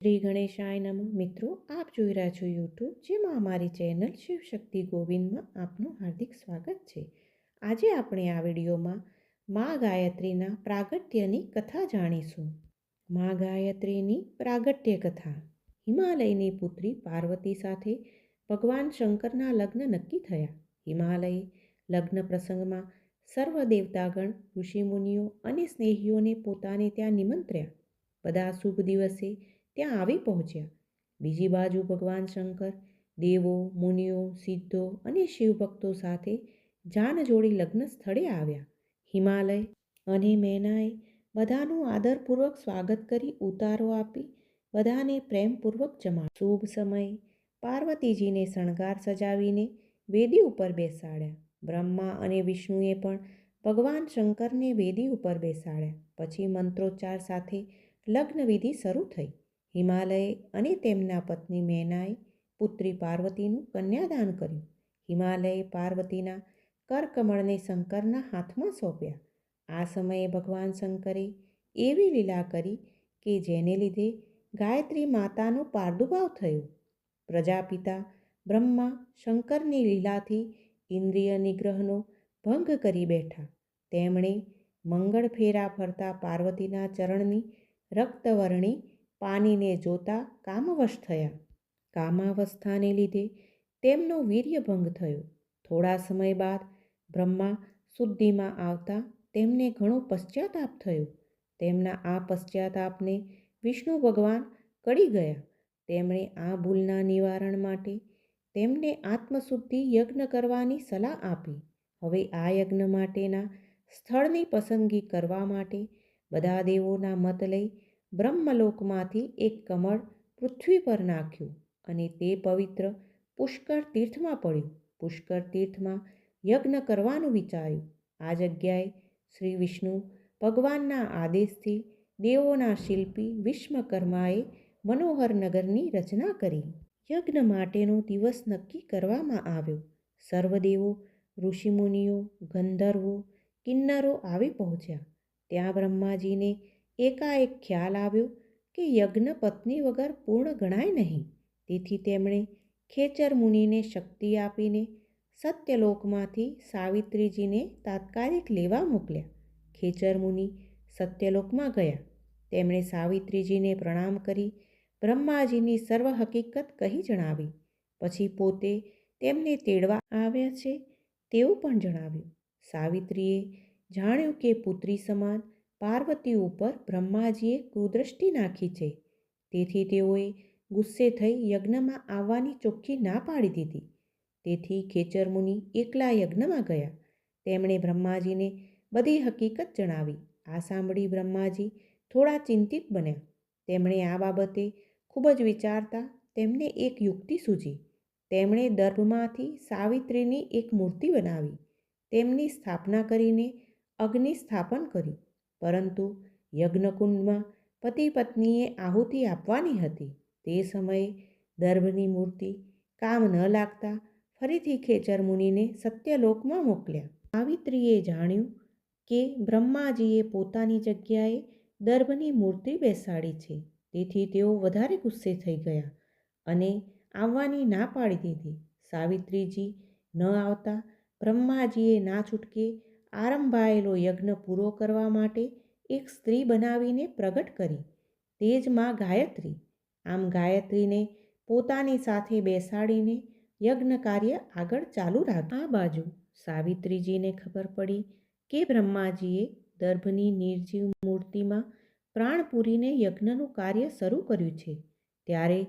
શ્રી ગણેશાય નમઃ. મિત્રો, આપ જોઈ રહ્યા છો યુટ્યુબ જેમાં અમારી ચેનલ શિવશક્તિ ગોવિંદમાં આપનું હાર્દિક સ્વાગત છે. આજે આપણે આ વિડીયોમાં મા ગાયત્રીના પ્રાગટ્યની કથા જાણીશું. મા ગાયત્રીની પ્રાગટ્ય કથા. હિમાલયની પુત્રી પાર્વતી સાથે ભગવાન શંકરના લગ્ન નક્કી થયા. હિમાલય લગ્ન પ્રસંગમાં સર્વ દેવતાગણ, ઋષિમુનિઓ અને સ્નેહીઓને પોતાને ત્યાં નિમંત્ર્યા. બધા શુભ દિવસે ત્યાં આવી પહોંચ્યા. બીજી બાજુ ભગવાન શંકર, દેવો, મુનિઓ, સિદ્ધો અને શિવભક્તો સાથે જાન જોડી લગ્ન સ્થળે આવ્યા. હિમાલય અને મેનાએ બધાનું આદરપૂર્વક સ્વાગત કરી ઉતારો આપી, બધાને પ્રેમપૂર્વક જમા શુભ સમય પાર્વતીજીને શણગાર સજાવીને વેદી ઉપર બેસાડ્યા. બ્રહ્મા અને વિષ્ણુએ પણ ભગવાન શંકરને વેદી ઉપર બેસાડ્યા. પછી મંત્રોચ્ચાર સાથે લગ્નવિધિ શરૂ થઈ. હિમાલયે અને તેમના પત્ની મેનાએ પુત્રી પાર્વતીનું કન્યાદાન કર્યું. હિમાલયે પાર્વતીના કરકમળને શંકરના હાથમાં સોંપ્યા. આ સમયે ભગવાન શંકરે એવી લીલા કરી કે જેને લીધે ગાયત્રી માતાનો પાર્દુભાવ થયો. પ્રજાપિતા બ્રહ્મા શંકરની લીલાથી ઇન્દ્રિય નિગ્રહનો ભંગ કરી બેઠા. તેમણે મંગળ ફેરા ફરતા પાર્વતીના ચરણની રક્તવર્ણી પાનીને જોતા કામવશ થયા. કામાવસ્થાને લીધે તેમનો વીર્યભંગ થયો. થોડા સમય બાદ બ્રહ્મા શુદ્ધિમાં આવતા તેમને ઘણો પશ્ચાતાપ થયો. તેમના આ પશ્ચાતાપને વિષ્ણુ ભગવાન કડી ગયા. તેમણે આ ભૂલના નિવારણ માટે તેમને આત્મશુદ્ધિ યજ્ઞ કરવાની સલાહ આપી. હવે આ યજ્ઞ માટેના સ્થળની પસંદગી કરવા માટે બધા દેવોના મત લઈ બ્રહ્મલોકમાંથી એક કમળ પૃથ્વી પર નાખ્યું અને તે પવિત્ર પુષ્કર તીર્થમાં પડ્યું. પુષ્કર તીર્થમાં યજ્ઞ કરવાનું વિચાર્યું. આ જગ્યાએ શ્રી વિષ્ણુ ભગવાનના આદેશથી દેવોના શિલ્પી વિશ્વકર્માએ મનોહર નગરની રચના કરી. યજ્ઞ માટેનો દિવસ નક્કી કરવામાં આવ્યો. સર્વદેવો ઋષિમુનિઓ, ગંધર્વો, કિન્નરો આવી પહોંચ્યા. ત્યાં બ્રહ્માજીને એકાએક ખ્યાલ આવ્યો કે યજ્ઞ પત્ની વગર પૂર્ણ ગણાય નહીં. તેથી તેમણે ખેચર મુનિને શક્તિ આપીને સત્યલોકમાંથી સાવિત્રીજીને તાત્કાલિક લેવા મોકલ્યા. ખેચર મુનિ સત્યલોકમાં ગયા. તેમણે સાવિત્રીજીને પ્રણામ કરી બ્રહ્માજીની સર્વ હકીકત કહી જણાવી. પછી પોતે તેમને તેડવા આવ્યા છે તેવું પણ જણાવ્યું. સાવિત્રીએ જાણ્યું કે પુત્રી સમાન પાર્વતી ઉપર બ્રહ્માજીએ કુદૃષ્ટિ નાખી છે. તેથી તેઓએ ગુસ્સે થઈ યજ્ઞમાં આવવાની ચોખ્ખી ના પાડી દીધી. તેથી ખેચરમુનિ એકલા યજ્ઞમાં ગયા. તેમણે બ્રહ્માજીને બધી હકીકત જણાવી. આ સાંભળી બ્રહ્માજી થોડા ચિંતિત બન્યા. તેમણે આ બાબતે ખૂબ જ વિચારતા તેમને એક યુક્તિ સૂજી. તેમણે દર્ભમાંથી સાવિત્રીની એક મૂર્તિ બનાવી. તેમની સ્થાપના કરીને અગ્નિ સ્થાપન કર્યું પરંતુ યજ્ઞકુંડમાં પતિ પત્નીએ આહુતિ આપવાની હતી. તે સમયે દર્ભની મૂર્તિ કામ ન લાગતા ફરીથી ખેચર મુનિને સત્યલોકમાં મોકલ્યા. સાવિત્રીએ જાણ્યું કે બ્રહ્માજીએ પોતાની જગ્યાએ દર્ભની મૂર્તિ બેસાડી છે. તેથી તેઓ વધારે ગુસ્સે થઈ ગયા અને આવવાની ના પાડી દીધી. સાવિત્રીજી ન આવતા બ્રહ્માજીએ ના છૂટકે આરંભાયેલો યજ્ઞ પૂરો કરવા માટે એક સ્ત્રી બનાવીને પ્રગટ કરી. તે જ માં ગાયત્રી. આમ ગાયત્રીને પોતાની સાથે બેસાડીને યજ્ઞ કાર્ય આગળ ચાલુ રાખ આ બાજુ સાવિત્રીજીને ખબર પડી કે બ્રહ્માજીએ દર્ભની નિર્જીવ મૂર્તિમાં પ્રાણ પૂરીને યજ્ઞનું કાર્ય શરૂ કર્યું છે. ત્યારે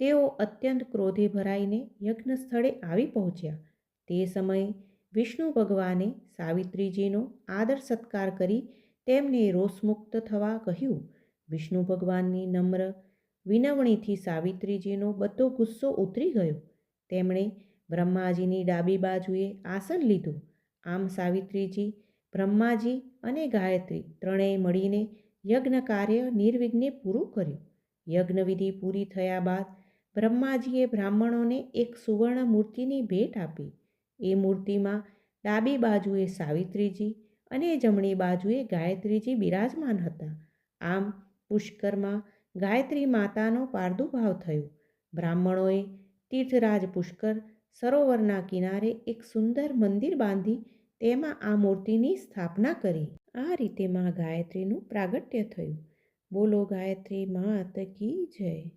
તેઓ અત્યંત ક્રોધે ભરાઈને યજ્ઞ સ્થળે આવી પહોંચ્યા. તે સમયે વિષ્ણુ ભગવાને સાવિત્રીજીનો આદર સત્કાર કરી તેમને રોષમુક્ત થવા કહ્યું. વિષ્ણુ ભગવાનની નમ્ર વિનવણીથી સાવિત્રીજીનો બધો ગુસ્સો ઉતરી ગયો. તેમણે બ્રહ્માજીની ડાબી બાજુએ આસન લીધું. આમ સાવિત્રીજી, બ્રહ્માજી અને ગાયત્રી ત્રણેય મળીને યજ્ઞ કાર્ય નિર્વિઘ્ને પૂરું કર્યું. યજ્ઞવિધિ પૂરી થયા બાદ બ્રહ્માજીએ બ્રાહ્મણોને એક સુવર્ણ મૂર્તિની ભેટ આપી. એ મૂર્તિમાં ડાબી બાજુએ સાવિત્રીજી અને જમણી બાજુએ ગાયત્રીજી બિરાજમાન હતા. આમ પુષ્કરમાં ગાયત્રી માતાનો પ્રાદુર્ભાવ થયો. બ્રાહ્મણોએ તીર્થરાજ પુષ્કર સરોવરના કિનારે એક સુંદર મંદિર બાંધી તેમાં આ મૂર્તિની સ્થાપના કરી. આ રીતે માં ગાયત્રીનું પ્રાગટ્ય થયું. બોલો ગાયત્રી, માત કી જય?